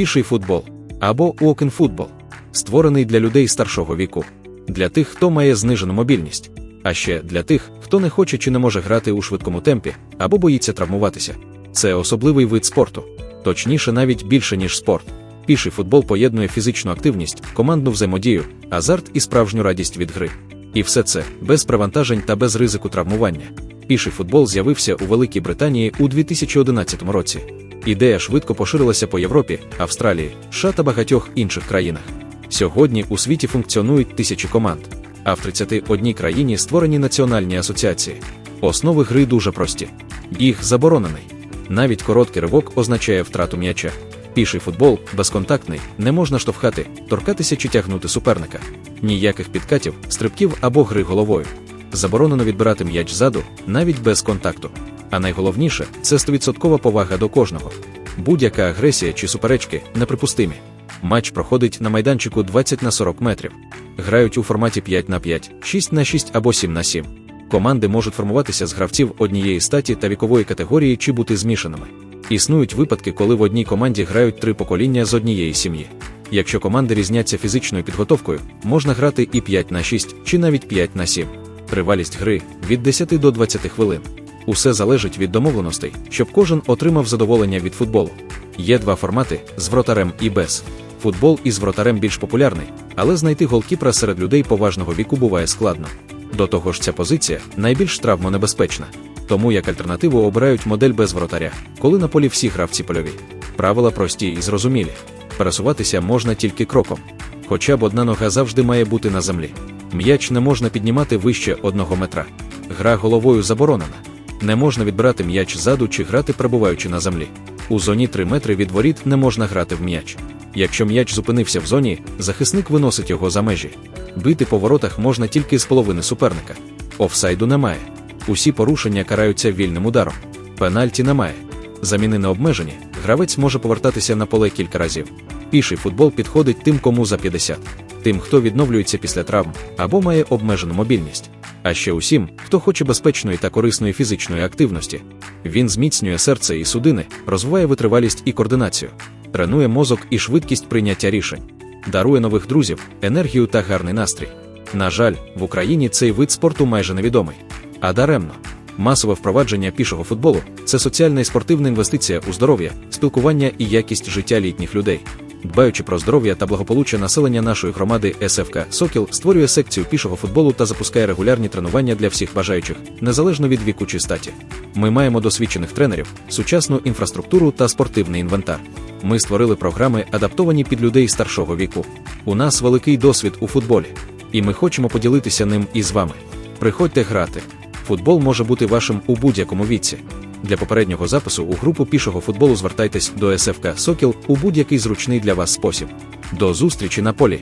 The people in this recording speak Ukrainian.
піший футбол або walking футбол, створений для людей старшого віку, для тих, хто має знижену мобільність, а ще для тих, хто не хоче чи не може грати у швидкому темпі або боїться травмуватися. Це особливий вид спорту, точніше, навіть більше, ніж спорт. Піший футбол поєднує фізичну активність, командну взаємодію, азарт і справжню радість від гри. І все це без привантажень та без ризику травмування. Піший футбол з'явився у Великій Британії у 2011 році. Ідея швидко поширилася по Європі, Австралії, США та багатьох інших країнах. Сьогодні у світі функціонують тисячі команд, а в 31 країні створені національні асоціації. Основи гри дуже прості. Їх заборонений. Навіть короткий ривок означає втрату м'яча. Піший футбол безконтактний, не можна штовхати, торкатися чи тягнути суперника. Ніяких підкатів, стрибків або гри головою. Заборонено відбирати м'яч ззаду, навіть без контакту. А найголовніше це 100% повага до кожного. Будь-яка агресія чи суперечки неприпустимі. Матч проходить на майданчику 20 на 40 метрів. Грають у форматі 5 на 5, 6 на 6 або 7 на 7. Команди можуть формуватися з гравців однієї статі та вікової категорії чи бути змішаними. Існують випадки, коли в одній команді грають три покоління з однієї сім'ї. Якщо команди різняться фізичною підготовкою, можна грати і 5 на 6 чи навіть 5 на 7. Тривалість гри від 10 до 20 хвилин. Усе залежить від домовленостей, щоб кожен отримав задоволення від футболу. Є два формати з вратарем і без. Футбол із вратарем більш популярний, але знайти голкіпера серед людей поважного віку буває складно. До того ж, ця позиція найбільш травмонебезпечна. Тому як альтернативу обирають модель без воротаря, коли на полі всі гравці польові. Правила прості і зрозумілі. Пересуватися можна тільки кроком. Хоча б одна нога завжди має бути на землі. М'яч не можна піднімати вище одного метра. Гра головою заборонена. Не можна відбирати м'яч ззаду чи грати, перебуваючи на землі. У зоні 3 метри від воріт не можна грати в м'яч. Якщо м'яч зупинився в зоні, захисник виносить його за межі. Бити по воротах можна тільки з половини суперника. Офсайду немає. Усі порушення караються вільним ударом. Пенальті немає. Заміни не обмежені, гравець може повертатися на поле кілька разів. Піший футбол підходить тим, кому за 50, тим, хто відновлюється після травм або має обмежену мобільність. А ще усім, хто хоче безпечної та корисної фізичної активності. Він зміцнює серце і судини, розвиває витривалість і координацію, тренує мозок і швидкість прийняття рішень, дарує нових друзів, енергію та гарний настрій. На жаль, в Україні цей вид спорту майже невідомий. А даремно. Масове впровадження пішого футболу це соціальна і спортивна інвестиція у здоров'я, спілкування і якість життя літніх людей. Дбаючи про здоров'я та благополуччя населення нашої громади СФК Сокіл створює секцію пішого футболу та запускає регулярні тренування для всіх бажаючих, незалежно від віку чи статі. Ми маємо досвідчених тренерів, сучасну інфраструктуру та спортивний інвентар. Ми створили програми, адаптовані під людей старшого віку. У нас великий досвід у футболі, і ми хочемо поділитися ним із вами. Приходьте грати. Футбол може бути вашим у будь-якому віці. Для попереднього запису у групу пішого футболу звертайтесь до СФК Сокіл у будь-який зручний для вас спосіб. До зустрічі на полі!